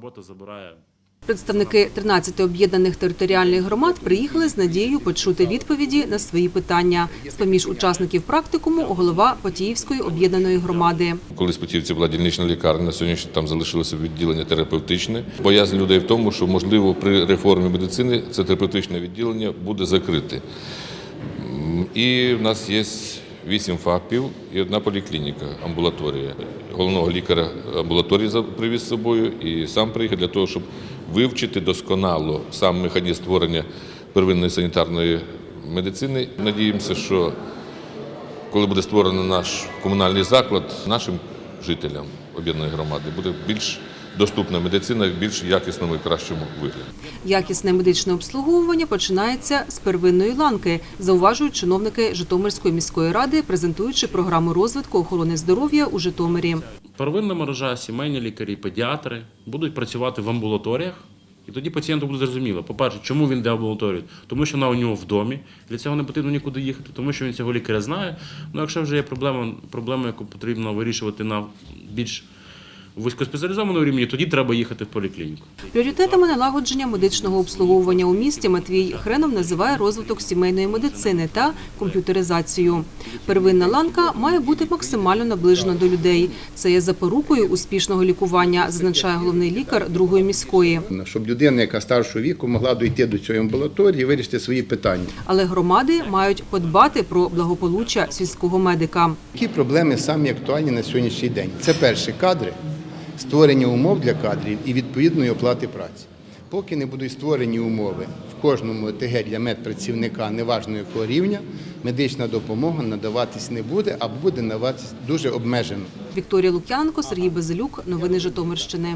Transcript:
Робота забирає Представники 13 об'єднаних територіальних громад приїхали з надією почути відповіді на свої питання. З-поміж учасників практикуму голова Потіївської об'єднаної громади. Колись в Путівці була дільнична лікарня, на сьогодні там залишилося відділення терапевтичне. Боязнь людей в тому, що можливо при реформі медицини це терапевтичне відділення буде закрите. І в нас є вісім ФАПів і одна поліклініка, амбулаторія. Головного лікаря амбулаторії привіз з собою і сам приїхав для того, щоб вивчити досконало сам механізм створення первинної санітарної медицини. Надіємося, що коли буде створений наш комунальний заклад, нашим жителям об'єднаної громади буде більш доступна медицина в більш якісному і кращому вигляді. Якісне медичне обслуговування починається з первинної ланки, зауважують чиновники Житомирської міської ради, презентуючи програму розвитку охорони здоров'я у Житомирі. первинна мережа, сімейні лікарі, педіатри будуть працювати в амбулаторіях. І тоді пацієнту буде зрозуміло, по-перше, чому він йде в амбулаторію? Тому що вона у нього в домі, для цього не потрібно нікуди їхати, тому що він цього лікаря знає. Ну, якщо вже є проблема, проблема, яку потрібно вирішувати на більш вузькоспеціалізованому рівні, тоді треба їхати в поліклініку. Пріоритетами налагодження медичного обслуговування у місті Матвій Хренов називає розвиток сімейної медицини та комп'ютеризацію. Первинна ланка має бути максимально наближена до людей. Це є запорукою успішного лікування, зазначає головний лікар другої міської. щоб людина, яка старшого віку, могла дойти до цієї амбулаторії і вирішити свої питання. Але громади мають подбати про благополуччя сільського медика. Які проблеми самі актуальні на сьогоднішній день? Це перше кадри, створення умов для кадрів і відповідної оплати праці. Поки не будуть створені умови в кожному ТГ для медпрацівника, неважно якого рівня, медична допомога надаватись не буде або буде надаватись дуже обмежено. Вікторія Лук'янко, Сергій Безелюк. Новини Житомирщини.